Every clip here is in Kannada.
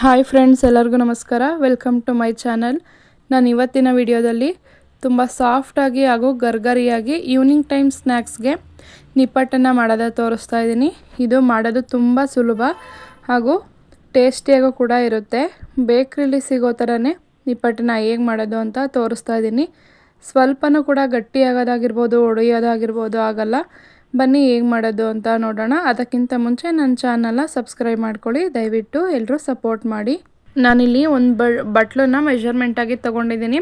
ಹಾಯ್ ಫ್ರೆಂಡ್ಸ್, ಎಲ್ಲರಿಗೂ ನಮಸ್ಕಾರ. ವೆಲ್ಕಮ್ ಟು ಮೈ ಚಾನಲ್ ನಾನು ಇವತ್ತಿನ ವಿಡಿಯೋದಲ್ಲಿ ತುಂಬ ಸಾಫ್ಟಾಗಿ ಹಾಗೂ ಗರ್ಗರಿಯಾಗಿ ಈವ್ನಿಂಗ್ ಟೈಮ್ ಸ್ನ್ಯಾಕ್ಸ್ಗೆ ನಿಪ್ಪಟ್ಟನ್ನು ಮಾಡೋದ ತೋರಿಸ್ತಾ ಇದ್ದೀನಿ ಇದು ಮಾಡೋದು ತುಂಬ ಸುಲಭ ಹಾಗೂ ಟೇಸ್ಟಿಯಾಗೂ ಕೂಡ ಇರುತ್ತೆ. ಬೇಕ್ರಿಲಿ ಸಿಗೋ ಥರನೇ ನಿಪ್ಪಟ್ಟನ್ನು ಹೇಗೆ ಮಾಡೋದು ಅಂತ ತೋರಿಸ್ತಾ ಇದ್ದೀನಿ ಸ್ವಲ್ಪನೂ ಕೂಡ ಗಟ್ಟಿಯಾಗೋದಾಗಿರ್ಬೋದು, ಒಡೆಯೋದಾಗಿರ್ಬೋದು, ಆಗಲ್ಲ. ಬನ್ನಿ ಹೇಗೆ ಮಾಡೋದು ಅಂತ ನೋಡೋಣ. ಅದಕ್ಕಿಂತ ಮುಂಚೆ ನನ್ನ ಚಾನಲ್ನ ಸಬ್ಸ್ಕ್ರೈಬ್ ಮಾಡ್ಕೊಳ್ಳಿ. ದಯವಿಟ್ಟು ಎಲ್ಲರೂ ಸಪೋರ್ಟ್ ಮಾಡಿ. ನಾನಿಲ್ಲಿ ಒಂದು ಬ ಬಟ್ಲನ್ನ ಮೆಷರ್ಮೆಂಟಾಗಿ ತೊಗೊಂಡಿದ್ದೀನಿ.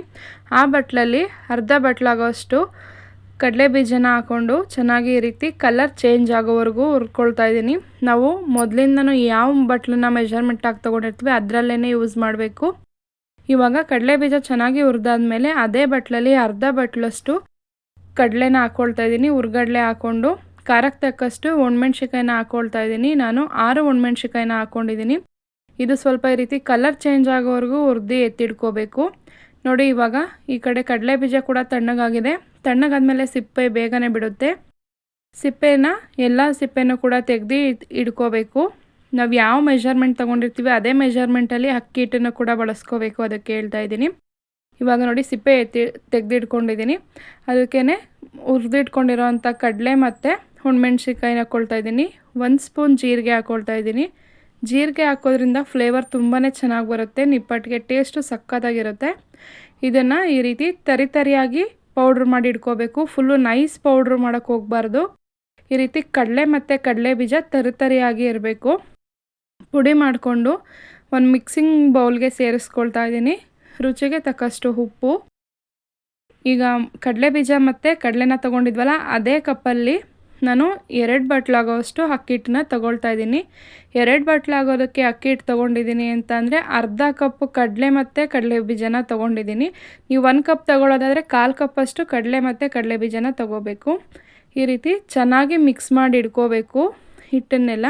ಆ ಬಟ್ಲಲ್ಲಿ ಅರ್ಧ ಬಟ್ಲಾಗೋಷ್ಟು ಕಡಲೆ ಬೀಜನ ಹಾಕ್ಕೊಂಡು ಚೆನ್ನಾಗಿ ಈ ರೀತಿ ಕಲರ್ ಚೇಂಜ್ ಆಗೋವರೆಗೂ ಹುರ್ಕೊಳ್ತಾ ಇದ್ದೀನಿ. ನಾವು ಮೊದಲಿಂದನೂ ಯಾವ ಬಟ್ಲನ್ನ ಮೆಷರ್ಮೆಂಟಾಗಿ ತೊಗೊಂಡಿರ್ತೀವಿ ಅದರಲ್ಲೇ ಯೂಸ್ ಮಾಡಬೇಕು. ಇವಾಗ ಕಡಲೆ ಬೀಜ ಚೆನ್ನಾಗಿ ಹುರಿದಾದ್ಮೇಲೆ ಅದೇ ಬಟ್ಲಲ್ಲಿ ಅರ್ಧ ಬಟ್ಲಷ್ಟು ಕಡಲೆನ ಹಾಕ್ಕೊಳ್ತಾ ಇದ್ದೀನಿ ಹುರ್ಗಡ್ಲೆ ಹಾಕ್ಕೊಂಡು ಖಾರಕ್ಕೆ ತಕ್ಕಷ್ಟು ಒಣಮೆಣ್ಸಿಕಾಯಿನ ಹಾಕ್ಕೊಳ್ತಾ ಇದ್ದೀನಿ. ನಾನು ಆರು ಒಣಮೆಣ್ಸಿಕಾಯಿನ ಹಾಕ್ಕೊಂಡಿದ್ದೀನಿ ಇದು ಸ್ವಲ್ಪ ಈ ರೀತಿ ಕಲರ್ ಚೇಂಜ್ ಆಗೋವರೆಗೂ ಹುರಿದು ಎತ್ತಿಡ್ಕೋಬೇಕು ನೋಡಿ, ಇವಾಗ ಈ ಕಡೆ ಕಡಲೆ ಬೀಜ ಕೂಡ ತಣ್ಣಗಾಗಿದೆ. ತಣ್ಣಗಾದ್ಮೇಲೆ ಸಿಪ್ಪೆ ಬೇಗನೆ ಬಿಡುತ್ತೆ. ಸಿಪ್ಪೆನ, ಎಲ್ಲ ಸಿಪ್ಪೆನೂ ಕೂಡ ತೆಗೆದು ಇಡ್ಕೋಬೇಕು ನಾವು ಯಾವ ಮೆಷರ್ಮೆಂಟ್ ತೊಗೊಂಡಿರ್ತೀವಿ, ಅದೇ ಮೆಷರ್ಮೆಂಟಲ್ಲಿ ಅಕ್ಕಿ ಹಿಟ್ಟನ್ನು ಕೂಡ ಬಳಸ್ಕೋಬೇಕು ಅದಕ್ಕೆ ಹೇಳ್ತಾ ಇದ್ದೀನಿ. ಇವಾಗ ನೋಡಿ, ಸಿಪ್ಪೆ ಎತ್ತಿ ತೆಗೆದಿಟ್ಕೊಂಡಿದ್ದೀನಿ. ಅದಕ್ಕೇ ಹುರಿದಿಟ್ಕೊಂಡಿರೋ ಅಂಥ ಕಡಲೆ ಮತ್ತು ಹುಣ್ಮೆಣ್ಸಿಕಾಯಿನ ಹಾಕ್ಕೊಳ್ತಾ ಇದ್ದೀನಿ. ಒಂದು ಸ್ಪೂನ್ ಜೀರಿಗೆ ಹಾಕ್ಕೊಳ್ತಾ ಇದ್ದೀನಿ. ಜೀರಿಗೆ ಹಾಕೋದ್ರಿಂದ ಫ್ಲೇವರ್ ತುಂಬಾ ಚೆನ್ನಾಗಿ ಬರುತ್ತೆ, ನಿಪ್ಪಟ್ಟಿಗೆ ಟೇಸ್ಟು ಸಕ್ಕತ್ತಾಗಿರುತ್ತೆ. ಇದನ್ನು ಈ ರೀತಿ ತರಿ ತರಿಯಾಗಿ ಪೌಡ್ರ್ ಮಾಡಿ ಇಟ್ಕೋಬೇಕು. ಫುಲ್ಲು ನೈಸ್ ಪೌಡ್ರ್ ಮಾಡೋಕ್ಕೆ ಹೋಗಬಾರ್ದು. ಈ ರೀತಿ ಕಡಲೆ ಮತ್ತು ಕಡಲೆ ಬೀಜ ತರಿ ತರಿಯಾಗಿ ಇರಬೇಕು. ಪುಡಿ ಮಾಡಿಕೊಂಡು ಒಂದು ಮಿಕ್ಸಿಂಗ್ ಬೌಲ್ಗೆ ಸೇರಿಸ್ಕೊಳ್ತಾ ಇದ್ದೀನಿ. ರುಚಿಗೆ ತಕ್ಕಷ್ಟು ಉಪ್ಪು. ಈಗ ಕಡಲೆ ಬೀಜ ಮತ್ತು ಕಡಲೆನ ತೊಗೊಂಡಿದ್ವಲ್ಲ, ಅದೇ ಕಪ್ಪಲ್ಲಿ ನಾನು ಎರಡು ಬಟ್ಲಾಗೋಷ್ಟು ಅಕ್ಕಿ ಹಿಟ್ಟನ್ನ ತೊಗೊಳ್ತಾ ಇದ್ದೀನಿ. ಎರಡು ಬಟ್ಲಾಗೋದಕ್ಕೆ ಅಕ್ಕಿ ಹಿಟ್ಟು ತೊಗೊಂಡಿದ್ದೀನಿ ಅಂತ ಅಂದರೆ ಅರ್ಧ ಕಪ್ ಕಡಲೆ ಮತ್ತು ಕಡಲೆ ಬೀಜನ ತೊಗೊಂಡಿದ್ದೀನಿ. ನೀವು ಒಂದು ಕಪ್ ತೊಗೊಳೋದಾದರೆ ಕಾಲು ಕಪ್ಪಷ್ಟು ಕಡಲೆ ಮತ್ತು ಕಡಲೆ ಬೀಜನ ತೊಗೋಬೇಕು. ಈ ರೀತಿ ಚೆನ್ನಾಗಿ ಮಿಕ್ಸ್ ಮಾಡಿ ಇಡ್ಕೋಬೇಕು ಹಿಟ್ಟನ್ನೆಲ್ಲ.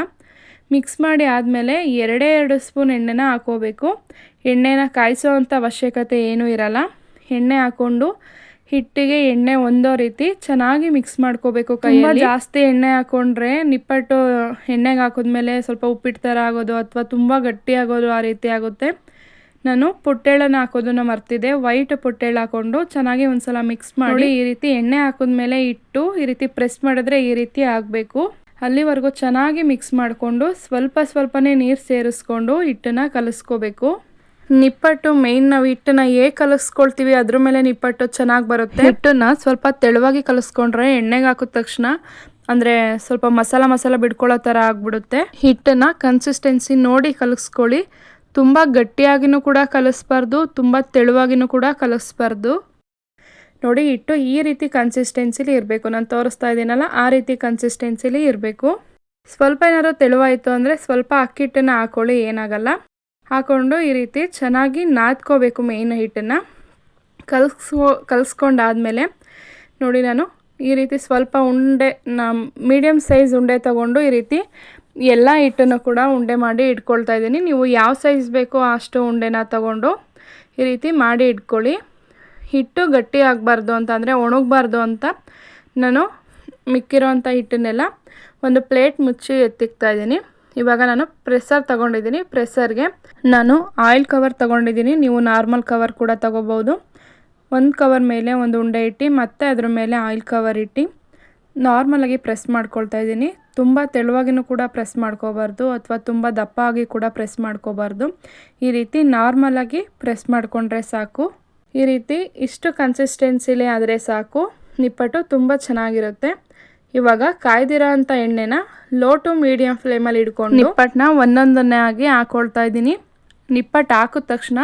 ಮಿಕ್ಸ್ ಮಾಡಿ ಆದಮೇಲೆ ಎರಡೇ ಎರಡು ಸ್ಪೂನ್ ಎಣ್ಣೆನ ಹಾಕೋಬೇಕು. ಎಣ್ಣೆನ ಕಾಯಿಸೋ ಅವಶ್ಯಕತೆ ಏನೂ ಇರಲ್ಲ. ಎಣ್ಣೆ ಹಾಕ್ಕೊಂಡು ಹಿಟ್ಟಿಗೆ ಎಣ್ಣೆ ಒಂದೋ ರೀತಿ ಚೆನ್ನಾಗಿ ಮಿಕ್ಸ್ ಮಾಡ್ಕೋಬೇಕು ಕೈಯಲ್ಲಿ. ಜಾಸ್ತಿ ಎಣ್ಣೆ ಹಾಕೊಂಡ್ರೆ ನಿಪ್ಪಟ್ಟು ಎಣ್ಣೆಗೆ ಹಾಕಿದ್ಮೇಲೆ ಸ್ವಲ್ಪ ಉಪ್ಪಿಟ್ಟು ಥರ ಆಗೋದು ಅಥವಾ ತುಂಬ ಗಟ್ಟಿ ಆಗೋದು ಆ ರೀತಿ ಆಗುತ್ತೆ. ನಾನು ಪುಟ್ಟೆಳ್ಳನ್ನು ಹಾಕೋದನ್ನ ಮರ್ತಿದ್ದೆ. ವೈಟ್ ಪುಟ್ಟೆಳ್ಳು ಹಾಕೊಂಡು ಚೆನ್ನಾಗಿ ಒಂದ್ಸಲ ಮಿಕ್ಸ್ ಮಾಡಿ ಈ ರೀತಿ ಎಣ್ಣೆ ಹಾಕಿದ್ಮೇಲೆ ಇಟ್ಟು ಈ ರೀತಿ ಪ್ರೆಸ್ ಮಾಡಿದ್ರೆ ಈ ರೀತಿ ಆಗಬೇಕು. ಅಲ್ಲಿವರೆಗೂ ಚೆನ್ನಾಗಿ ಮಿಕ್ಸ್ ಮಾಡಿಕೊಂಡು ಸ್ವಲ್ಪ ಸ್ವಲ್ಪನೇ ನೀರು ಸೇರಿಸ್ಕೊಂಡು ಹಿಟ್ಟನ್ನು ಕಲಿಸ್ಕೋಬೇಕು. ನಿಪ್ಪಟ್ಟು ಮೇಯ್ನ್ ನಾವು ಹಿಟ್ಟನ್ನ ಹೇಗೆ ಕಲಸ್ಕೊಳ್ತೀವಿ ಅದ್ರ ಮೇಲೆ ನಿಪ್ಪಟ್ಟು ಚೆನ್ನಾಗಿ ಬರುತ್ತೆ. ಹಿಟ್ಟನ್ನ ಸ್ವಲ್ಪ ತೆಳುವಾಗಿ ಕಲಸ್ಕೊಂಡ್ರೆ ಎಣ್ಣೆಗೆ ಹಾಕಿದ ತಕ್ಷಣ ಅಂದರೆ ಸ್ವಲ್ಪ ಮಸಾಲ ಮಸಾಲ ಬಿಡ್ಕೊಳ್ಳೋ ಥರ ಆಗ್ಬಿಡುತ್ತೆ. ಹಿಟ್ಟನ್ನು ಕನ್ಸಿಸ್ಟೆನ್ಸಿ ನೋಡಿ ಕಲಿಸ್ಕೊಳ್ಳಿ. ತುಂಬ ಗಟ್ಟಿಯಾಗಿನೂ ಕೂಡ ಕಲಿಸ್ಬಾರ್ದು ತುಂಬ ತೆಳುವಾಗಿನೂ ಕೂಡ ಕಲಿಸ್ಬಾರ್ದು. ನೋಡಿ ಹಿಟ್ಟು ಈ ರೀತಿ ಕನ್ಸಿಸ್ಟೆನ್ಸಿಲಿ ಇರಬೇಕು. ನಾನು ತೋರಿಸ್ತಾ ಇದ್ದೀನಲ್ಲ ಆ ರೀತಿ ಕನ್ಸಿಸ್ಟೆನ್ಸಿಲಿ ಇರಬೇಕು. ಸ್ವಲ್ಪ ಏನಾದ್ರು ತೆಳುವಾಯಿತು ಅಂದರೆ ಸ್ವಲ್ಪ ಅಕ್ಕಿ ಹಿಟ್ಟನ್ನು ಹಾಕೊಳ್ಳಿ ಏನಾಗಲ್ಲ. ಹಾಕ್ಕೊಂಡು ಈ ರೀತಿ ಚೆನ್ನಾಗಿ ನಾದ್ಕೋಬೇಕು ಮೇಯ್ನ್ ಹಿಟ್ಟನ್ನು. ಕಲ್ಸ್ಕೊ, ಕಲಿಸ್ಕೊಂಡಾದ್ಮೇಲೆ ನೋಡಿ ನಾನು ಈ ರೀತಿ ಸ್ವಲ್ಪ ಉಂಡೆ ನಮ್ಮ ಮೀಡಿಯಮ್ ಸೈಜ್ ಉಂಡೆ ತಗೊಂಡು ಈ ರೀತಿ ಎಲ್ಲ ಹಿಟ್ಟನ್ನು ಕೂಡ ಉಂಡೆ ಮಾಡಿ ಇಟ್ಕೊಳ್ತಾ ಇದ್ದೀನಿ. ನೀವು ಯಾವ ಸೈಜ್ ಬೇಕೋ ಅಷ್ಟು ಉಂಡೆನ ತಗೊಂಡು ಈ ರೀತಿ ಮಾಡಿ ಇಟ್ಕೊಳ್ಳಿ. ಹಿಟ್ಟು ಗಟ್ಟಿ ಆಗಬಾರ್ದು ಅಂತ ಅಂದರೆ ಒಣಗಬಾರ್ದು ಅಂತ ನಾನು ಮಿಕ್ಕಿರೋ ಅಂಥ ಹಿಟ್ಟನ್ನೆಲ್ಲ ಒಂದು ಪ್ಲೇಟ್ ಮುಚ್ಚಿ ಎತ್ತಿಕ್ತಾ ಇದ್ದೀನಿ. ಇವಾಗ ನಾನು ಪ್ರೆಸ್ಸರ್ ತಗೊಂಡಿದ್ದೀನಿ. ಪ್ರೆಸ್ಸರ್ಗೆ ನಾನು ಆಯಿಲ್ ಕವರ್ ತೊಗೊಂಡಿದ್ದೀನಿ. ನೀವು ನಾರ್ಮಲ್ ಕವರ್ ಕೂಡ ತೊಗೋಬೋದು ಒಂದು ಕವರ್ ಮೇಲೆ ಒಂದು ಉಂಡೆ ಇಟ್ಟು, ಮತ್ತೆ ಅದ್ರ ಮೇಲೆ ಆಯಿಲ್ ಕವರ್ ಇಟ್ಟು ನಾರ್ಮಲಾಗಿ ಪ್ರೆಸ್ ಮಾಡ್ಕೊಳ್ತಾ ಇದ್ದೀನಿ. ತುಂಬ ತೆಳುವಾಗಿನೂ ಕೂಡ ಪ್ರೆಸ್ ಮಾಡ್ಕೋಬಾರ್ದು, ಅಥವಾ ತುಂಬ ದಪ್ಪ ಆಗಿ ಕೂಡ ಪ್ರೆಸ್ ಮಾಡ್ಕೋಬಾರ್ದು. ಈ ರೀತಿ ನಾರ್ಮಲಾಗಿ ಪ್ರೆಸ್ ಮಾಡಿಕೊಂಡ್ರೆ ಸಾಕು. ಈ ರೀತಿ ಇಷ್ಟು ಕನ್ಸಿಸ್ಟೆನ್ಸಿಲಿ ಆದರೆ ಸಾಕು. ನಿಪ್ಪಟ್ಟು ತುಂಬ ಚೆನ್ನಾಗಿರುತ್ತೆ. ಇವಾಗ ಕಾಯ್ದಿರೋ ಅಂಥ ಎಣ್ಣೆನ ಲೋ ಟು ಮೀಡಿಯಂ ಫ್ಲೇಮಲ್ಲಿ ಇಟ್ಕೊಂಡು ನಿಪ್ಪಟ್ಟನ್ನ ಒಂದೊಂದನ್ನೇ ಆಗಿ ಹಾಕೊಳ್ತಾ ಇದ್ದೀನಿ. ನಿಪ್ಪಟ್ಟು ಹಾಕಿದ ತಕ್ಷಣ,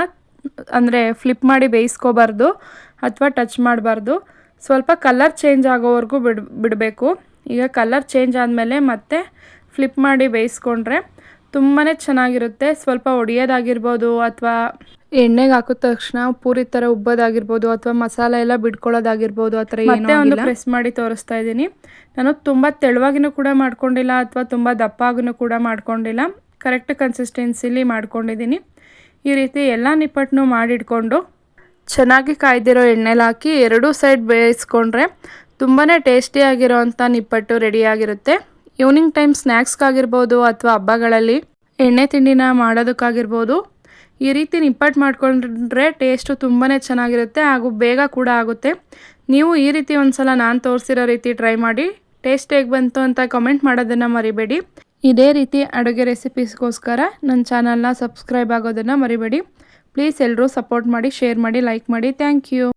ಅಂದರೆ ಫ್ಲಿಪ್ ಮಾಡಿ ಬೇಯಿಸ್ಕೋಬಾರ್ದು ಅಥವಾ ಟಚ್ ಮಾಡಬಾರ್ದು. ಸ್ವಲ್ಪ ಕಲರ್ ಚೇಂಜ್ ಆಗೋವರೆಗೂ ಬಿಡ್, ಬಿಡಬೇಕು. ಈಗ ಕಲರ್ ಚೇಂಜ್ ಆದಮೇಲೆ ಮತ್ತೆ ಫ್ಲಿಪ್ ಮಾಡಿ ಬೇಯಿಸ್ಕೊಂಡ್ರೆ ತುಂಬಾ ಚೆನ್ನಾಗಿರುತ್ತೆ. ಸ್ವಲ್ಪ ಒಡೆಯೋದಾಗಿರ್ಬೋದು ಅಥವಾ ಎಣ್ಣೆಗೆ ಹಾಕಿದ ತಕ್ಷಣ ಪೂರಿ ಥರ ಉಬ್ಬೋದಾಗಿರ್ಬೋದು ಅಥವಾ ಮಸಾಲೆ ಎಲ್ಲ ಬಿಡ್ಕೊಳ್ಳೋದಾಗಿರ್ಬೋದು ಆ ಥರ ಮತ್ತೆ ಒಂದು ಪ್ರೆಸ್ ಮಾಡಿ ತೋರಿಸ್ತಾ ಇದ್ದೀನಿ. ನಾನು ತುಂಬ ತೆಳುವಾಗಿನೂ ಕೂಡ ಮಾಡ್ಕೊಂಡಿಲ್ಲ ಅಥವಾ ತುಂಬ ದಪ್ಪಾಗೂ ಕೂಡ ಮಾಡ್ಕೊಂಡಿಲ್ಲ. ಕರೆಕ್ಟ್ ಕನ್ಸಿಸ್ಟೆನ್ಸಿಲಿ ಮಾಡ್ಕೊಂಡಿದ್ದೀನಿ. ಈ ರೀತಿ ಎಲ್ಲ ನಿಪ್ಪಟ್ಟನ್ನು ಮಾಡಿಟ್ಕೊಂಡು ಚೆನ್ನಾಗಿ ಕಾಯ್ದಿರೋ ಎಣ್ಣೆಲಿ ಹಾಕಿ ಎರಡೂ ಸೈಡ್ ಬೇಯಿಸ್ಕೊಂಡ್ರೆ ತುಂಬಾ ಟೇಸ್ಟಿಯಾಗಿರೋ ಅಂಥ ನಿಪ್ಪಟ್ಟು ರೆಡಿಯಾಗಿರುತ್ತೆ ಈವ್ನಿಂಗ್ ಟೈಮ್ ಸ್ನ್ಯಾಕ್ಸ್ಗಾಗಿರ್ಬೋದು ಅಥವಾ ಹಬ್ಬಗಳಲ್ಲಿ ಎಣ್ಣೆ ತಿಂಡಿನ ಮಾಡೋದಕ್ಕಾಗಿರ್ಬೋದು. ಈ ರೀತಿ ನಿಪ್ಪಟ್ಟು ಮಾಡ್ಕೊಂಡ್ರೆ ಟೇಸ್ಟು ತುಂಬಾ ಚೆನ್ನಾಗಿರುತ್ತೆ ಹಾಗೂ ಬೇಗ ಕೂಡ ಆಗುತ್ತೆ. ನೀವು ಈ ರೀತಿ ಒಂದ್ಸಲ ನಾನು ತೋರಿಸಿರೋ ರೀತಿ ಟ್ರೈ ಮಾಡಿ ಟೇಸ್ಟ್ ಹೇಗೆ ಬಂತು ಅಂತ ಕಮೆಂಟ್ ಮಾಡೋದನ್ನು ಮರಿಬೇಡಿ. ಇದೇ ರೀತಿ ಅಡುಗೆ ರೆಸಿಪೀಸ್ಗೋಸ್ಕರ ನನ್ನ ಚಾನಲ್ನ ಸಬ್ಸ್ಕ್ರೈಬ್ ಆಗೋದನ್ನು ಮರಿಬೇಡಿ. ಪ್ಲೀಸ್ ಎಲ್ಲರೂ ಸಪೋರ್ಟ್ ಮಾಡಿ ಶೇರ್ ಮಾಡಿ ಲೈಕ್ ಮಾಡಿ. Thank you